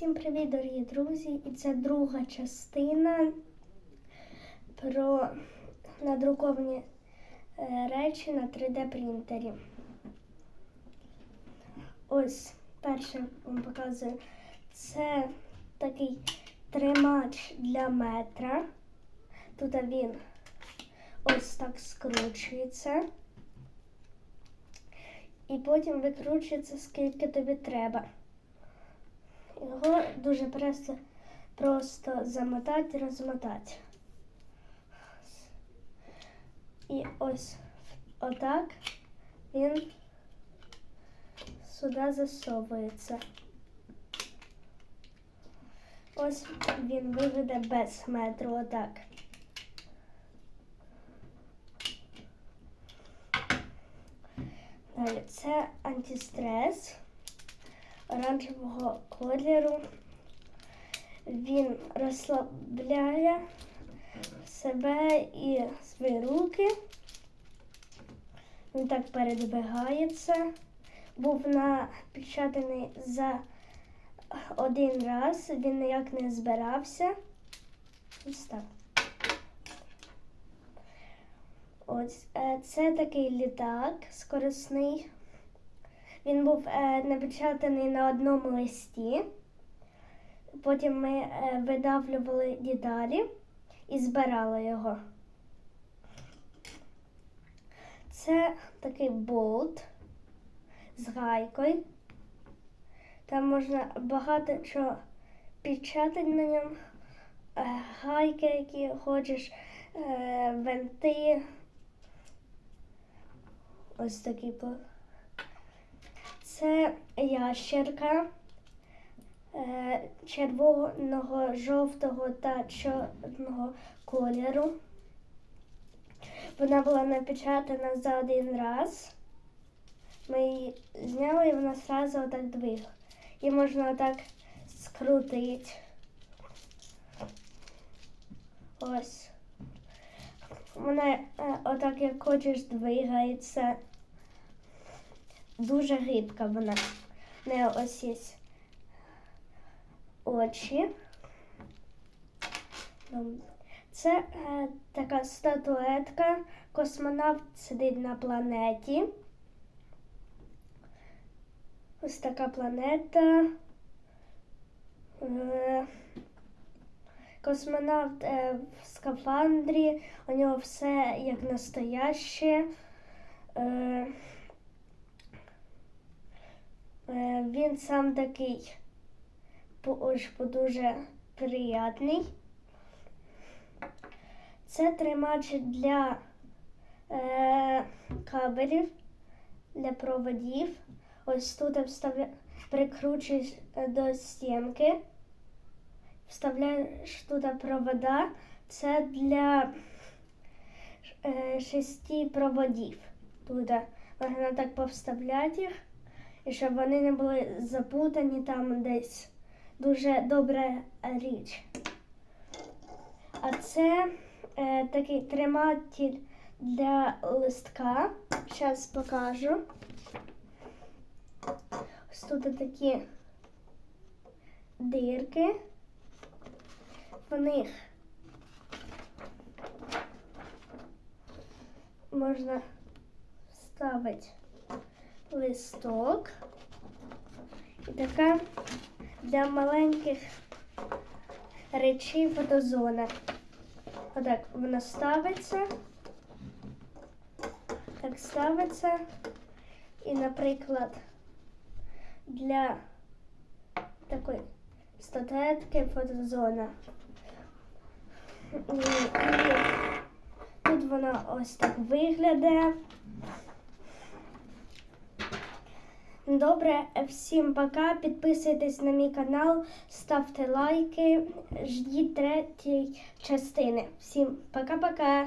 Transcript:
Всім привіт, дорогі друзі! І це друга частина про надруковані е, речі на 3D принтері. Ось перше вам показую. Це такий тримач для метра. Тут він ось так скручується. І потім викручується, скільки тобі треба. Його дуже просто, просто замотати розмотати. І ось отак він сюди засовується. Ось він виведе без метру отак. Далі це антистрес оранжевого кольору. Він розслабляє себе і свої руки. Він так передвигається. Був напечатаний за один раз, він ніяк не збирався. Ось так. Ось е, це такий літак скорисний. Він був е, напечатаний на одному листі. Потім ми е, видавлювали деталі і збирали його. Це такий болт з гайкою. Там можна багато чого печатати на ньому. Е, гайки, які хочеш, винти. Ось такий болт. Це ящерка е, червоного, жовтого та чорного кольору. Вона була напечатана за один раз. Ми її зняли і вона одразу отак двигала. І можна отак скрутити. Ось. Вона е, отак, як хочеш, двигається. Дуже гибка вона. В неї ось є очі. Це е, така статуетка. Космонавт сидить на планеті. Ось така планета. Е, космонавт е, в скафандрі, у нього все як настояще. Е, Він сам такий дуже приятний. Це тримач для е, кабелів, для проводів. Ось тут прикручуєш е, до стінки, вставляєш туди провода. Це для е, шести проводів. Тут можна так повставляти їх щоб вони не були запутані там десь. Дуже добра річ. А це е, такий триматель для листка. Зараз покажу. Ось тут такі дирки. В них можна вставити листок. І така для маленьких речей фотозона. Отак вона ставиться. Так ставиться. І, наприклад, для такої статуетки фотозона. І, тут вона ось так виглядає. Добре, всім пока. Підписуйтесь на мій канал, ставте лайки, ждіть третьої частини. Всім пока-пока.